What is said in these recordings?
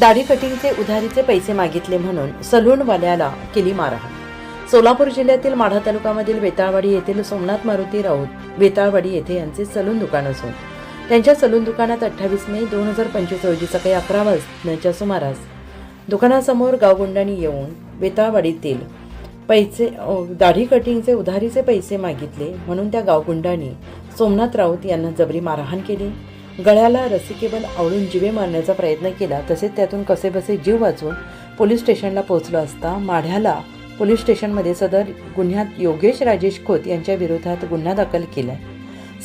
दाढी कटिंगचे उधारीचे पैसे मागितले म्हणून सलूनवाल्याला केली मारहाण. सोलापूर जिल्ह्यातील माढा तालुक्यामधील वेताळवाडी येथील सोमनाथ मारुती राऊत वेताळवाडी येथे यांचे सलून दुकान असून त्यांच्या सलून दुकानात अठ्ठावीस मे दोन हजार पंचवीस रोजी सकाळी अकरा वाजण्याच्या सुमारास दुकानासमोर गावगुंडांनी येऊन वेताळवाडीतील पैसे दाढी कटिंगचे उधारीचे पैसे मागितले म्हणून त्या गावगुंडांनी सोमनाथ राऊत यांना जबरी मारहाण केली. गळ्याला रसिकेबल आवडून आवळून जिवे मारण्याचा प्रयत्न केला तसेच त्यातून कसेबसे जीव वाचून पोलीस स्टेशनला पोहोचलो असता माढ्याला पोलीस स्टेशनमध्ये सदर गुन्ह्यात योगेश राजेश खोत यांच्या विरोधात गुन्हा दाखल केलाय.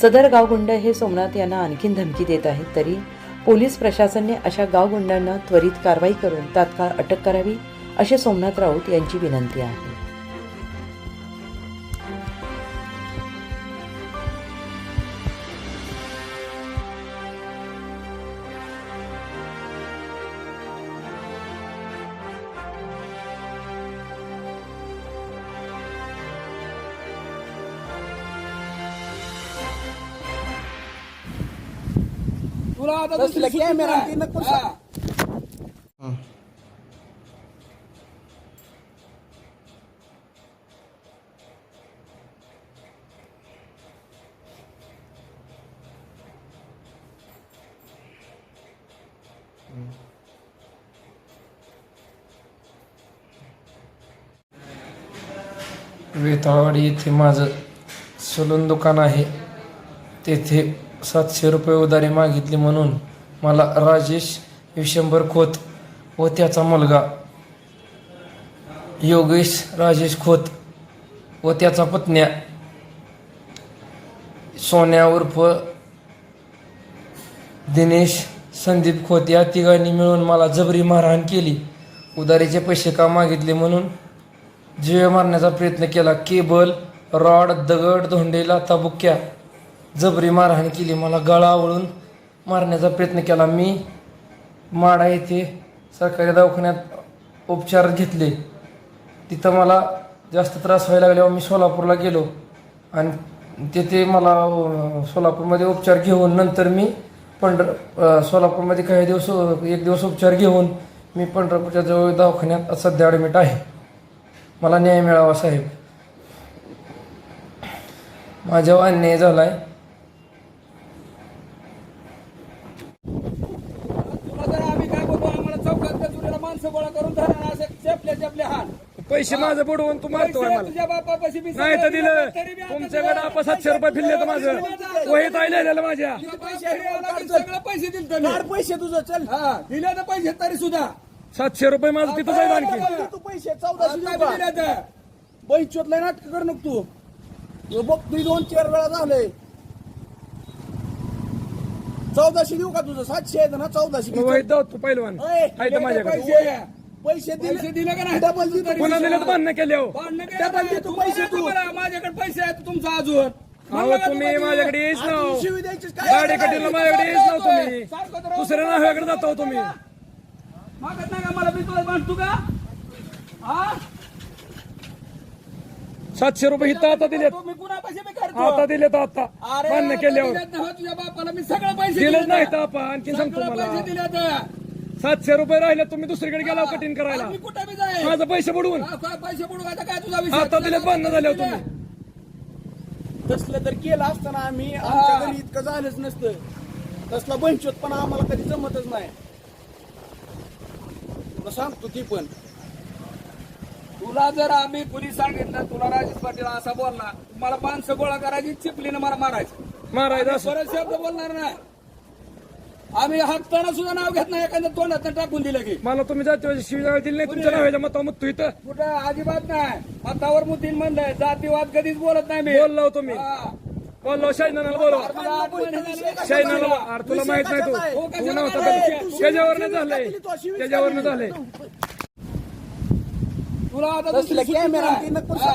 सदर गावगुंड हे सोमनाथ यांना आणखीन धमकी देत आहेत तरी पोलीस प्रशासनाने अशा गावगुंडांना त्वरित कारवाई करून तात्काळ अटक करावी अशी सोमनाथ राऊत यांची विनंती आहे. तुला आता दुसरी सुट्टी कॅमेरा नाही. हा. वेताळवाडी येथे माझं सलून दुकान आहे तेथे सातशे रुपये उधारी मागितली म्हणून मला राजेश विशंभर खोत व त्याचा मुलगा योगेश राजेश खोत व त्याचा पत्न्या सोन्या उर्फ दिनेश संदीप खोत या तिघांनी मिळून मला जबरी मारहाण केली. उधारीचे पैसे का मागितले म्हणून जीवे मारण्याचा प्रयत्न केला. केबल रॉड दगड धोंडे लाथा बुक्क्या जबरी मारहाण केली मला गळा आवळून मारण्याचा प्रयत्न केला. मी माडा येथे सरकारी दवाखान्यात उपचार घेतले. तिथं मला जास्त त्रास व्हायला लागल्यावर मी सोलापूरला गेलो आणि तिथे मला सोलापूरमध्ये उपचार घेऊन नंतर मी पंढर सोलापूरमध्ये काही दिवस एक दिवस उपचार घेऊन मी पंढरपूरच्या जवळ दवाखान्यात सध्या ॲडमिट आहे. मला न्याय मिळावा साहेब. माझ्यावर अन्याय झाला आहे जर आम्ही काय बोलतो आम्हाला चौकात गजुरीला माणसं गोळा करून धरणार असे चेपले चेपले हात पैसे माझं बुडवून तू मारतोय पैसे मला तुझ्या बापापाशी बी नाही तर दिलं. तरी बी आता तुमच्याकडे तुला- आपण सातशे रुपये फिरले तर माझं. वहीत आलेलं माझ्या. पैसे सगळं पैसे दिले. काढ पैसे तुझं चल. हा दिले तर पैसे तरी सुद्धा. सातशे रुपये माझं तिथं जाईल आणखी. तू पैसे चौदाशे देऊ दिले तर. बैचोतला नाटक कर नको तू. हे बघ तुझी दोन चार वेळा झालंय. चौदाशे देऊ का तुझं? सातशे आहे ना चौदाशे जाऊ तू पहिलवान ओय, आहे तर माझ्याकडे. पैसे पैसे पैसे दिले दिले का नाही? डबल दे तू. पुन्हा दिलं तर भांडणं केले हो. भांडणं डबल दे तू तुम्हाला पैसे तू. माझ्याकडे पैसे आहेत तुमचा अजून. अहो तुम्ही माझ्याकडे येईच आणि ना तू शिवी द्यायचीच काय गाडी कटीला माझ्याकडे येईच ना तुम्ही. सारखं तर दुसऱ्या नाव्याकडे जातो तुम्ही. मागत नाही का मला? बिलकुल बांधतो का? हा? सातशे रुपये इथं आता दिलेत. मी कुणा पैसे मी करतो? आता दिलेत आता. अरे भांडणं आता केल्यावर. दिलेत ना, हो, तुझ्या बापाला मी सगळे पैसे नाही. तर आपण आणखी सांगतो सगळे पैसे मला. सातशे रुपये राहिले तुम्ही दुसरीकडे गेला कटिंग करायला. मी कुठे बी जाईल? माझं पैसे बुडवून. पैसे का काय तुझा विषय? आता दिलेत झाल्यावर दिले. तुम्ही. तसलं तर केलं असतं ना आम्ही. आमच्या घरी इतकं झालंच नसतं. तसला पण आम्हाला कधी जमतच नाही. तुला सांगतो ती पण. तुला जर आम्ही कुणी सांगितलं तुला राजेश पाटील असा बोलला मला माणसं गोळा करायची चिपलीनं मला मारायचं. मारायचं परत शब्द बोलणार नाही. आम्ही हाकताना सुद्धा नाव घेत नाही एखाद्या तोंडात टाकून दिलं की. मला तुम्ही जाती शिवाय दिली नाही तुमच्या नावाच्या मता मग तू इथं. कुठं? अजिबात नाही. मतावर मुद्दीन म्हणलंय जातीवाद कधीच बोलत नाही मी. बोललो तुम्ही. हा. बोललो शाहीनाला बोलव झाले. शाहीनाला अरे तुला माहीत नाही तू. हो, नव्हता? कधी. त्याच्यावरनं झालंय. त्याच्यावरनं झालंय. तुला आता तसलं दुसरी सुट्टी कॅमेरा नाही. ती नको हा.